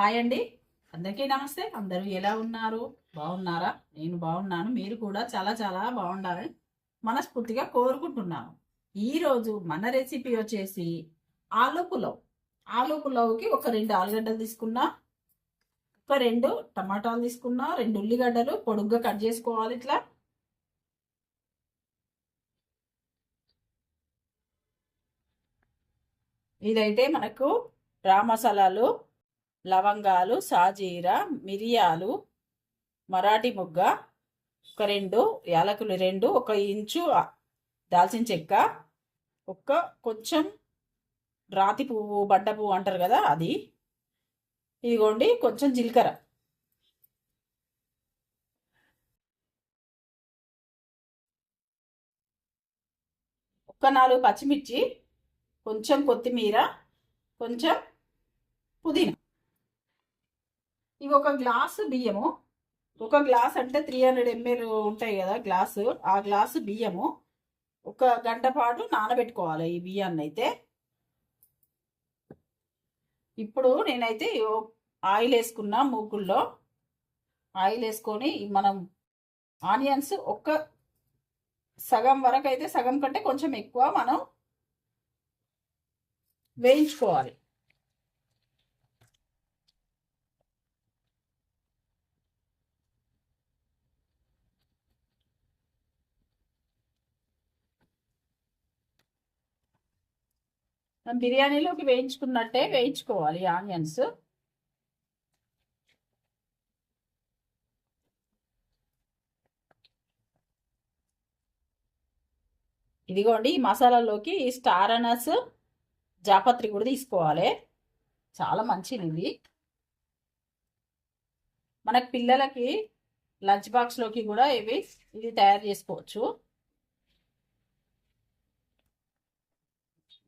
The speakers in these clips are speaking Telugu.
హాయ్ అండి. అందరికీ నమస్తే. అందరూ ఎలా ఉన్నారు? బాగున్నారా? నేను బాగున్నాను. మీరు కూడా చాలా చాలా బాగుండాలని మనస్ఫూర్తిగా కోరుకుంటున్నాను. ఈరోజు మన రెసిపీ వచ్చేసి ఆలు పులావ్. ఆలు పులావ్కి ఒక రెండు ఆలుగడ్డలు తీసుకున్నా ఒక రెండు టమాటాలు తీసుకున్నా రెండు ఉల్లిగడ్డలు పొడుగ్గా కట్ చేసుకోవాలి ఇట్లా. ఇదైతే మనకు రా మసాలాలు లవంగాలు సాజీరా మిరియాలు మరాఠీ ముగ్గ ఒక రెండు యాలకులు రెండు ఒక ఇంచు దాల్చిన చెక్క ఒక కొంచెం రాతి పువ్వు బడ్డ పువ్వు అంటారు కదా అది. ఇదిగోండి కొంచెం జీలకర్ర. ఒక నాలుగు పచ్చిమిర్చి కొంచెం కొత్తిమీర కొంచెం పుదీనా. ఇవి ఒక గ్లాసు బియ్యము. ఒక గ్లాస్ అంటే త్రీ హండ్రెడ్ ఎంఎల్ ఉంటాయి కదా గ్లాసు. ఆ గ్లాసు బియ్యము ఒక గంట పాటు నానబెట్టుకోవాలి ఈ బియ్యాన్ని అయితే. ఇప్పుడు నేనైతే ఆయిల్ వేసుకున్నా మూకుల్లో ఆయిల్ వేసుకొని మనం ఆనియన్స్ ఒక్క సగం వరకు అయితే సగం కంటే కొంచెం ఎక్కువ మనం వేయించుకోవాలి. బిర్యానీలోకి వేయించుకున్నట్టే వేయించుకోవాలి ఆనియన్స్. ఇదిగోండి ఈ మసాలాలోకి స్టార్ అనస్ జాపత్రి కూడా తీసుకోవాలి. చాలా మంచిది ఇది మనకి పిల్లలకి లంచ్ బాక్స్లోకి కూడా ఇవి ఇది తయారు చేసుకోవచ్చు.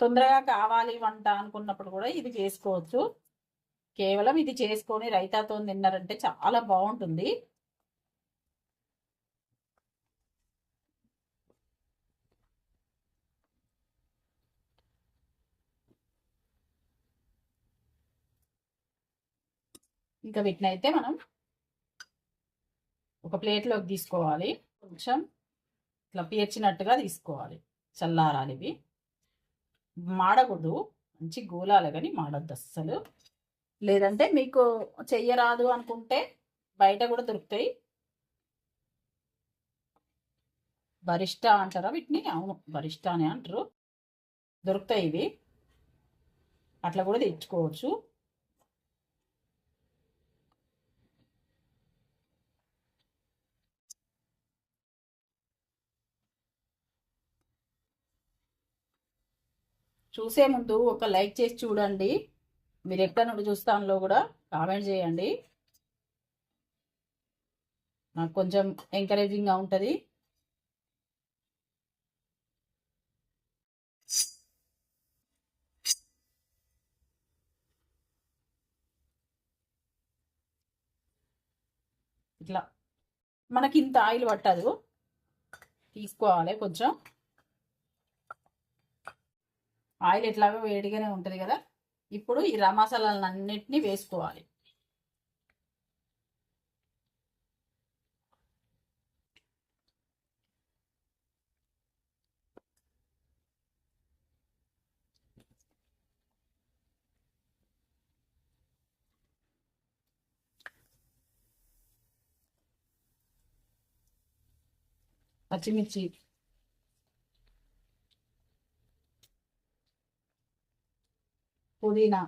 తొందరగా కావాలి వంట అనుకున్నప్పుడు కూడా ఇది చేసుకోవచ్చు. కేవలం ఇది చేసుకొని రైతాతో తిన్నారంటే చాలా బాగుంటుంది. ఇంకా వీటిని అయితే మనం ఒక ప్లేట్లోకి తీసుకోవాలి. కొంచెం ఇట్లా పేర్చినట్టుగా తీసుకోవాలి. చల్లారాలి ఇవి. మాడకూడదు. మంచి గోలాలు కానీ మాడద్దు అస్సలు. లేదంటే మీకు చెయ్యరాదు అనుకుంటే బయట కూడా దొరుకుతాయి. బరిష్ట అంటారా వీటిని? అవును బరిష్ట అని అంటారు. దొరుకుతాయి ఇవి. అట్లా కూడా తెచ్చుకోవచ్చు. చూసే ముందు ఒక లైక్ చేసి చూడండి. మీరు ఎక్కడ నుండి చూస్తానులో కూడా కామెంట్ చేయండి. నాకు కొంచెం ఎంకరేజింగ్గా ఉంటుంది. ఇట్లా. మనకి ఇంత ఆయిల్ పట్టదు. తీసుకోవాలి కొంచెం. ఆయిల్ ఎట్లాగో వేడిగానే ఉంటుంది కదా. ఇప్పుడు ఈ రా వేసుకోవాలి. పచ్చిమిర్చి పుదీనా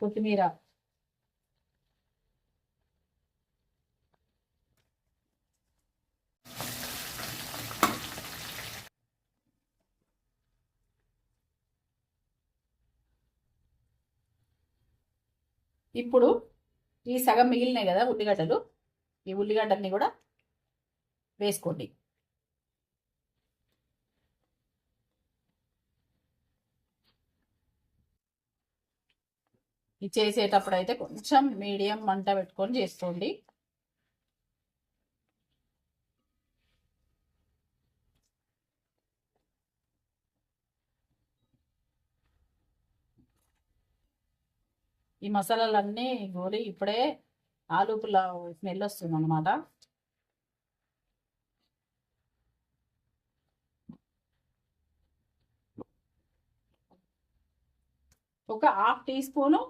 కొత్తిమీర. ఇప్పుడు ఈ సగం మిగిలినాయి కదా ఉల్లిగడ్డలు ఈ ఉల్లిగడ్డల్ని కూడా వేసుకోండి. చేసేటప్పుడు అయితే కొంచెం మీడియం మంట పెట్టుకొని చేసుకోండి. ఈ మసాలాలన్నీ గోలి ఇప్పుడే ఆలు పులావ్ స్మెల్ వస్తుంది అనమాట ఒక హాఫ్ టీ స్పూను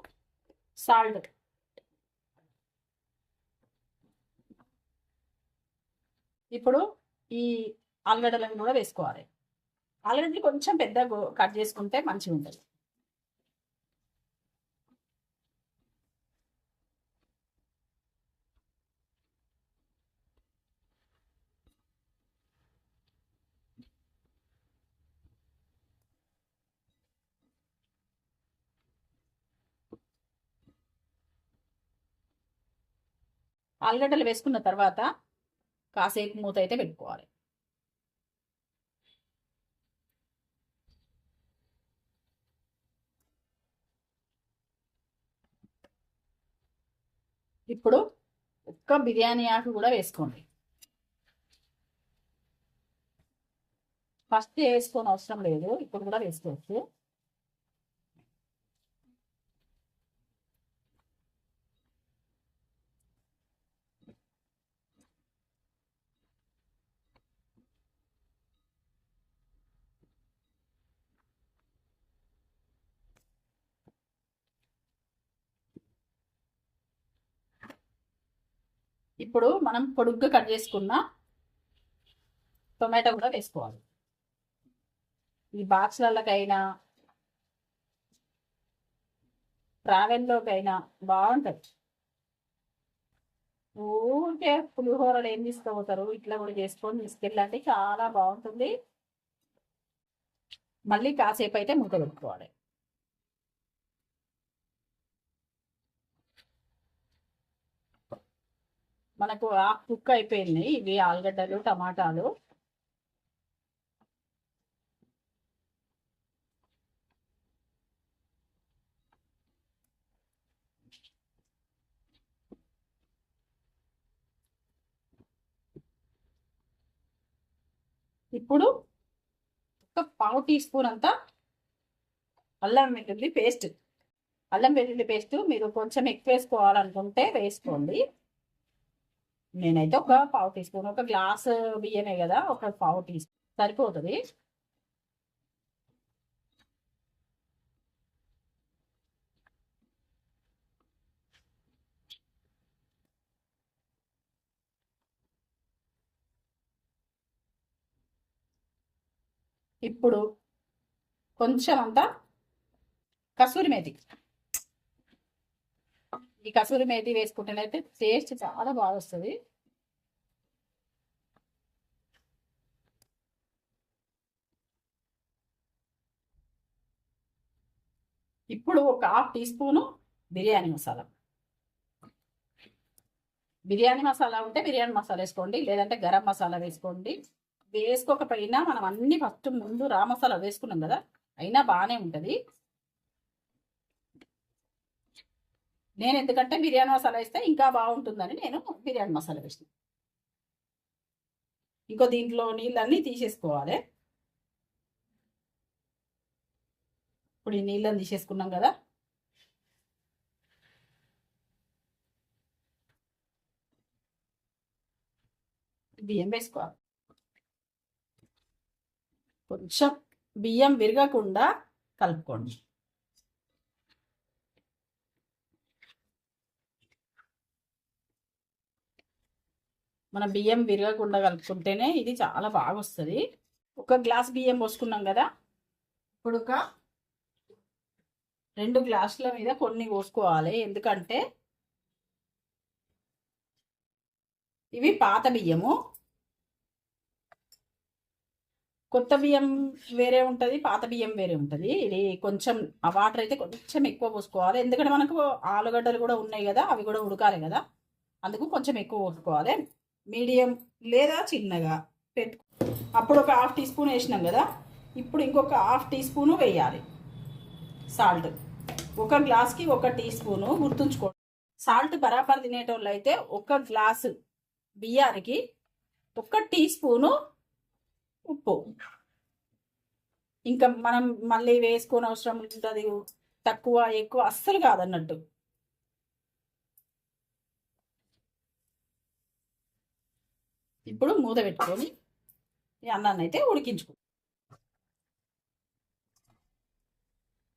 సాల్ట్ ఇప్పుడు ఈ ఆలుగడ్డలను కూడా వేసుకోవాలి. ఆలుగడ్డలు కొంచెం పెద్ద కట్ చేసుకుంటే మంచిగా ఉంటుంది ఆలుగడ్డలు వేసుకున్న తర్వాత కాసేపు మూత అయితే పెట్టుకోవాలి. ఇప్పుడు ఒక్క బిర్యానీ ఆకు కూడా వేసుకోండి. ఫస్ట్ వేసుకోని అవసరం లేదు ఇప్పుడు కూడా వేసుకోవచ్చు. ఇప్పుడు మనం పొడుగ్గా కట్ చేసుకున్న టొమాటో కూడా వేసుకోవాలి. ఈ బాక్స్లకైనా ట్రావెల్లోకైనా బాగుంటుంది. ఊరికే పులిహోరలు ఏం తీసుకుపోతారు ఇట్లా కూడా చేసుకొని తీసుకెళ్ళండి. చాలా బాగుంటుంది. మళ్ళీ కాసేపు అయితే ముద్ద పెట్టుకోవాలి. మనకు ఆ కుక్ అయిపోయింది. ఇవి ఆలుగడ్డలు టమాటాలు. ఇప్పుడు ఒక పావు టీ స్పూన్ అంతా అల్లం వెల్లుల్లి పేస్ట్. అల్లం వెల్లుల్లి పేస్ట్ మీరు కొంచెం ఎక్కువ వేసుకోవాలనుకుంటే వేసుకోండి. నేనైతే ఒక పావు టీ స్పూన్ ఒక గ్లాస్ బియ్యమే కదా ఒక పావు టీ స్పూన్. సరిపోతుంది. ఇప్పుడు కొంచెం అంతా కసూరి మేతి. ఈ కసూరి మేతి వేసుకుంటేనైతే టేస్ట్ చాలా బాగా వస్తుంది. ఇప్పుడు ఒక half teaspoon biryani masala. Biryani masala ఉంటే బిర్యానీ మసాలా వేసుకోండి లేదంటే గరం మసాలా వేసుకోండి. వేసుకోకపోయినా మనం అన్ని ఫస్ట్ ముందు రా మసాలా వేసుకున్నాం కదా అయినా బాగానే ఉంటుంది. నేను ఎందుకంటే బిర్యానీ మసాలా వేస్తే ఇంకా బాగుంటుందని నేను బిర్యానీ మసాలా వేసిన. ఇంకో దీంట్లో నీళ్ళన్నీ తీసేసుకోవాలి. ఇప్పుడు ఈ నీళ్ళని తీసేసుకున్నాం కదా. బియ్యం వేసుకోవాలి. కొంచెం బియ్యం విరగకుండా కలుపుకోండి. మన బియ్యం విరగకుండా కలుపుకుంటేనే ఇది చాలా బాగా వస్తుంది ఒక గ్లాస్ బియ్యం పోసుకున్నాం కదా? ఇప్పుడు ఒక రెండు గ్లాసుల మీద కొన్ని పోసుకోవాలి. ఎందుకంటే ఇవి పాత బియ్యము. కొత్త బియ్యం వేరే ఉంటుంది పాత బియ్యం వేరే ఉంటుంది. ఇది కొంచెం ఆ వాటర్ అయితే కొంచెం ఎక్కువ పోసుకోవాలి. ఎందుకంటే మనకు ఆలుగడ్డలు కూడా ఉన్నాయి కదా అవి కూడా ఉడకాలి కదా. అందుకు కొంచెం ఎక్కువ పోసుకోవాలి. మీడియం లేదా చిన్నగా పెట్టు. అప్పుడు ఒక హాఫ్ టీ స్పూన్ వేసినాం కదా ఇప్పుడు ఇంకొక హాఫ్ టీ స్పూను వేయాలి. సాల్ట్. ఒక గ్లాస్కి ఒక టీ స్పూను గుర్తుంచుకోండి. సాల్ట్ బరాబర్ తినేటోళ్ళు అయితే ఒక గ్లాసు బియ్యానికి ఒక టీ స్పూను ఉప్పు. ఇంకా మనం మళ్ళీ వేసుకోని అవసరం ఉంటుంది తక్కువ ఎక్కువ అస్సలు కాదన్నట్టు. ఇప్పుడు మూత పెట్టుకొని ఈ అన్నాన్ని అయితే ఉడికించుకో.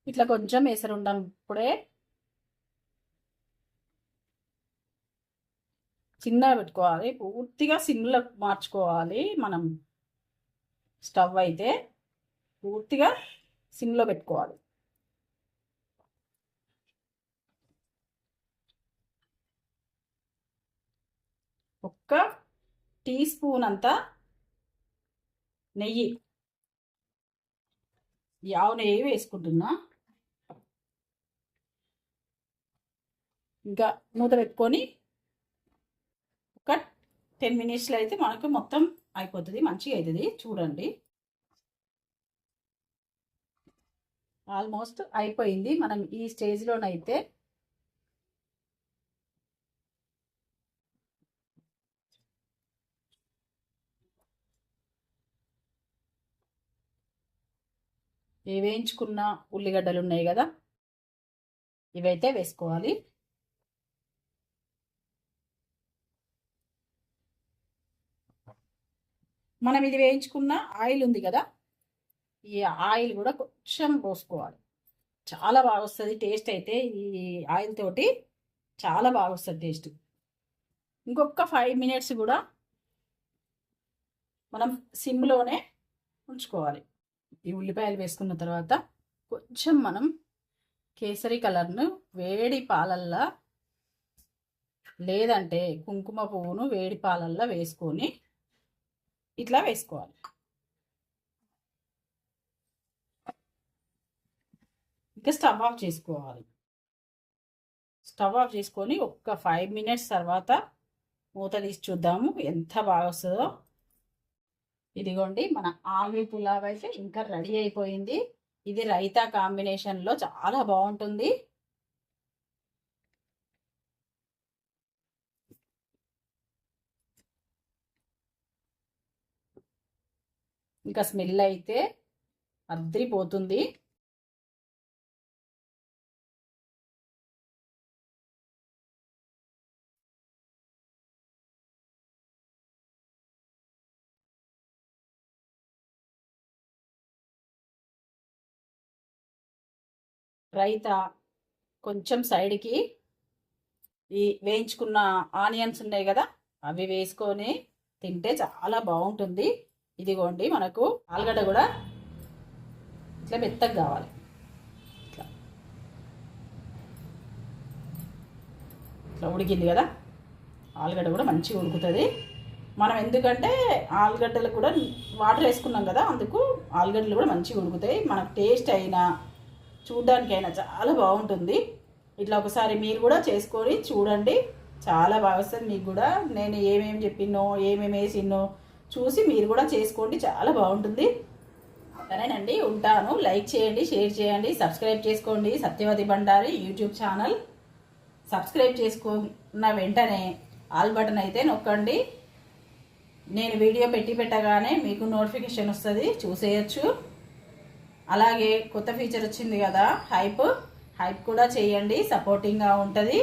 ఇట్లా కొంచెం ఎసరు ఉన్నప్పుడే చిన్నగా పెట్టుకోవాలి పూర్తిగా సిమ్లో మార్చుకోవాలి మనం. స్టవ్ అయితే పూర్తిగా సిమ్లో పెట్టుకోవాలి. ఒక్క టీ స్పూన్ అంతా నెయ్యి. యావ ఆవు నెయ్యి వేసుకుంటున్నా. ఇంకా మూత పెట్టుకొని ఒక టెన్ మినిట్స్లో అయితే మనకు మొత్తం అయిపోతుంది మంచిగా అవుతుంది చూడండి. ఆల్మోస్ట్ అయిపోయింది. మనం ఈ స్టేజ్లోనైతే వేయించుకున్న ఉల్లిగడ్డలు ఉన్నాయి కదా ఇవైతే వేసుకోవాలి. మనం ఇది వేయించుకున్న ఆయిల్ ఉంది కదా ఈ ఆయిల్ కూడా కొంచెం పోసుకోవాలి. చాలా బాగా వస్తుంది టేస్ట్ అయితే ఈ ఆయిల్ తోటి చాలా బాగా వస్తుంది టేస్ట్. ఇంకొక ఫైవ్ మినిట్స్ కూడా మనం సిమ్లోనే ఉంచుకోవాలి. ఈ ఉల్లిపాయలు వేసుకున్న తర్వాత కొంచెం మనం కేసరి కలర్ను వేడి పాలల్లో లేదంటే కుంకుమ పువ్వును వేడి పాలల్లో వేసుకొని ఇట్లా వేసుకోవాలి. ఇంకా స్టవ్ ఆఫ్ చేసుకోవాలి. స్టవ్ ఆఫ్ చేసుకొని ఒక్క ఫైవ్ మినిట్స్ తర్వాత మూత తీసి చూద్దాము ఎంత బాగా వస్తుందో. ఇదిగోండి మన ఆలు పులావ్ అయితే ఇంకా రెడీ అయిపోయింది. ఇది రైతా కాంబినేషన్లో చాలా బాగుంటుంది. ఇంకా స్మెల్ అయితే అద్రిపోతుంది. రైత కొంచెం సైడ్కి ఈ వేయించుకున్న ఆనియన్స్ ఉన్నాయి కదా అవి వేసుకొని తింటే చాలా బాగుంటుంది. ఇదిగోండి మనకు ఆలుగడ్డ కూడా ఇట్లా మెత్తగా కావాలి. ఇట్లా. ఇట్లా ఉడికింది కదా ఆలుగడ్డ కూడా మంచిగా ఉడుకుతుంది. మనం ఎందుకంటే ఆలుగడ్డలు కూడా వాటర్ వేసుకున్నాం కదా అందుకు ఆలుగడ్డలు కూడా మంచిగా ఉడుకుతాయి. మనకు టేస్ట్ అయినా చూడ్డానికైనా చాలా బాగుంటుంది. ఇట్లా ఒకసారి మీరు కూడా చేసుకొని చూడండి. చాలా బాగా వస్తుంది మీకు కూడా. నేను ఏమేమి చెప్పినో ఏమేమి వేసినో చూసి మీరు కూడా చేసుకోండి. చాలా బాగుంటుంది. సరేనండి ఉంటాను. లైక్ చేయండి షేర్ చేయండి సబ్స్క్రైబ్ చేసుకోండి. Satyavathi Bandari YouTube channel. Subscribe చేసుకున్న వెంటనే ఆల్ బటన్ అయితే నొక్కండి. నేను వీడియో పెట్టి పెట్టగానే మీకు నోటిఫికేషన్ వస్తుంది. చూసేయచ్చు. అలాగే కొత్త ఫీచర్ వచ్చింది కదా హైప్ హైప్ కూడా చేయండి సపోర్టింగ్గా ఉంటుంది.